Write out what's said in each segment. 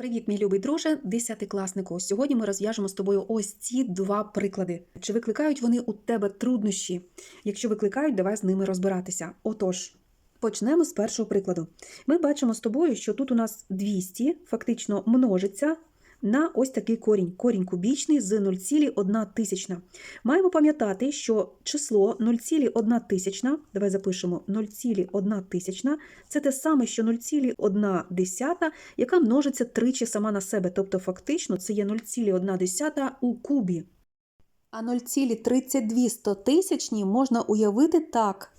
Привіт, мій любий друже, десятикласнику. Сьогодні ми розв'яжемо з тобою ось ці два приклади. Чи викликають вони у тебе труднощі? Якщо викликають, давай з ними розбиратися. Отож, почнемо з першого прикладу. Ми бачимо з тобою, що тут у нас 200 фактично множиться на ось такий корінь. Корінь кубічний з 0,1 тисячна. Маємо пам'ятати, що число 0,1 тисячна, давай запишемо 0,1 тисячна, це те саме, що 0,1 десята, яка множиться тричі сама на себе. Тобто фактично це є 0,1 у кубі. А 0,32 стотисячні можна уявити так.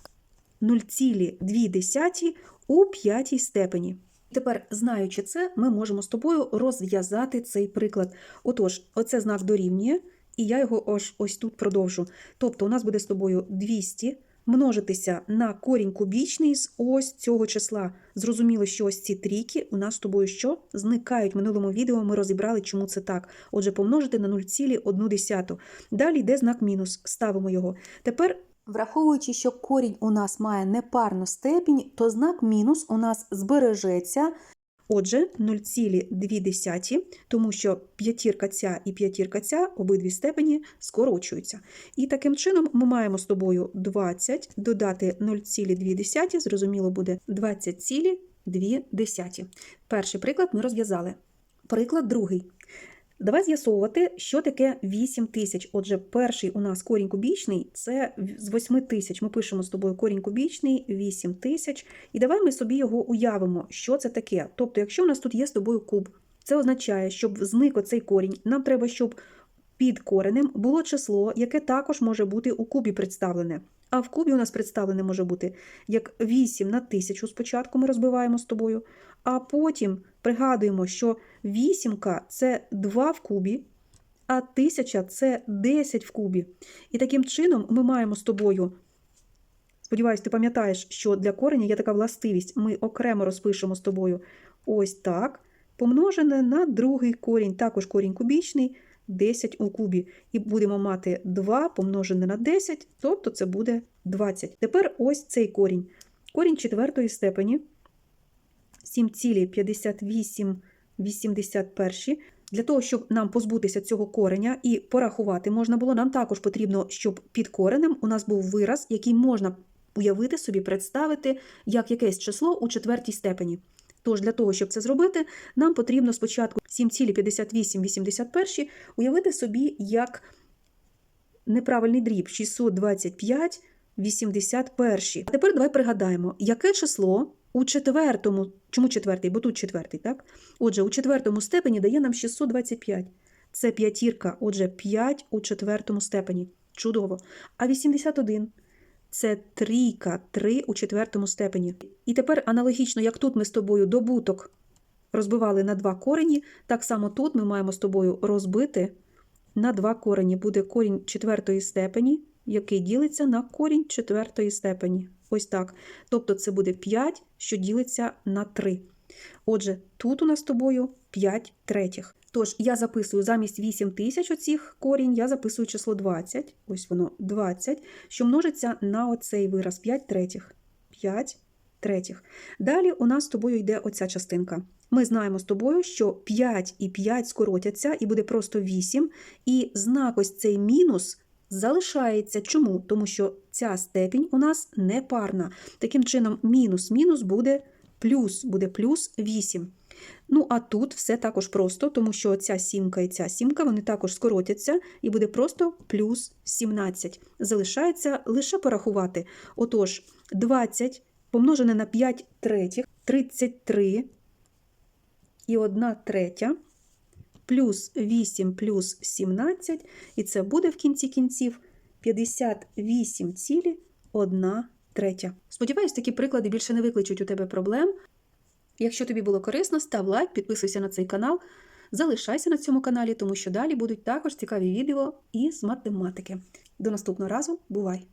0,2 у п'ятій степені. Тепер, знаючи це, ми можемо з тобою розв'язати цей приклад. Отож, оце знак дорівнює, і я його ось, ось тут продовжу. Тобто, у нас буде з тобою 200 множитися на корінь кубічний з ось цього числа. Зрозуміло, що ось ці трійки у нас з тобою що? Зникають. В минулому відео ми розібрали, чому це так. Отже, помножити на 0,1. Далі йде знак мінус. Ставимо його. Тепер Враховуючи, що корінь у нас має непарну степінь, то знак мінус у нас збережеться. Отже, 0,2, тому що п'ятірка ця і п'ятірка ця обидві степені скорочуються. І таким чином ми маємо з тобою 20, додати 0,2, зрозуміло, буде 20,2. Перший приклад ми розв'язали. Приклад другий. Давай з'ясовувати, що таке 8 тисяч. Отже, перший у нас корінь кубічний це з 8 тисяч. Ми пишемо з тобою корінь кубічний 8 тисяч. І давай ми собі його уявимо, що це таке. Тобто, якщо у нас тут є з тобою куб, це означає, щоб зник оцей корінь, нам треба, щоб під коренем було число, яке також може бути у кубі представлене. А в кубі у нас представлене може бути як 8 на 1000 спочатку ми розбиваємо з тобою, а потім пригадуємо, що вісімка це 2 в кубі, а 1000 це 10 в кубі. І таким чином ми маємо з тобою. Сподіваюсь, ти пам'ятаєш, що для кореня є така властивість. Ми окремо розпишемо з тобою ось так, помножене на другий корінь, також корінь кубічний. 10 у кубі. І будемо мати 2 помножене на 10, тобто це буде 20. Тепер ось цей корінь. Корінь четвертої степені 7,5881. Для того, щоб нам позбутися цього кореня і порахувати можна було, нам також потрібно, щоб під коренем у нас був вираз, який можна уявити собі, представити як якесь число у четвертій степені. Тож, для того, щоб це зробити, нам потрібно спочатку 7,5881 уявити собі як неправильний дріб 625 81. А тепер давай пригадаємо, яке число у четвертому, чому четвертий, бо тут четвертий, так? Отже, у четвертому степені дає нам 625. Це п'ятірка, отже, 5 у четвертому степені. Чудово. А 81 це трійка, 3 у четвертому степені. І тепер аналогічно, як тут ми з тобою добуток розбивали на два корені, так само тут ми маємо з тобою розбити на два корені. Буде корінь четвертої степені, який ділиться на корінь четвертої степені. Ось так. Тобто це буде 5, що ділиться на 3. Отже, тут у нас з тобою 5 третіх. Тож, я записую замість 8 тисяч оцих корінь, я записую число 20, ось воно 20, що множиться на оцей вираз 5 третіх. 5 третіх. Далі у нас з тобою йде оця частинка. Ми знаємо з тобою, що 5 і 5 скоротяться, і буде просто 8, і знак ось цей мінус залишається. Чому? Тому що ця степінь у нас непарна. Таким чином, мінус-мінус буде плюс, буде плюс 8. Ну, а тут все також просто, тому що ця сімка і ця сімка, вони також скоротяться, і буде просто плюс 17. Залишається лише порахувати. Отож, 20 помножене на 5 третіх, 33 і 1 третя, плюс 8 плюс 17, і це буде в кінці кінців 58,1 третя. Сподіваюсь, такі приклади більше не викличуть у тебе проблем. Якщо тобі було корисно, став лайк, підписуйся на цей канал, залишайся на цьому каналі, тому що далі будуть також цікаві відео із математики. До наступного разу, бувай!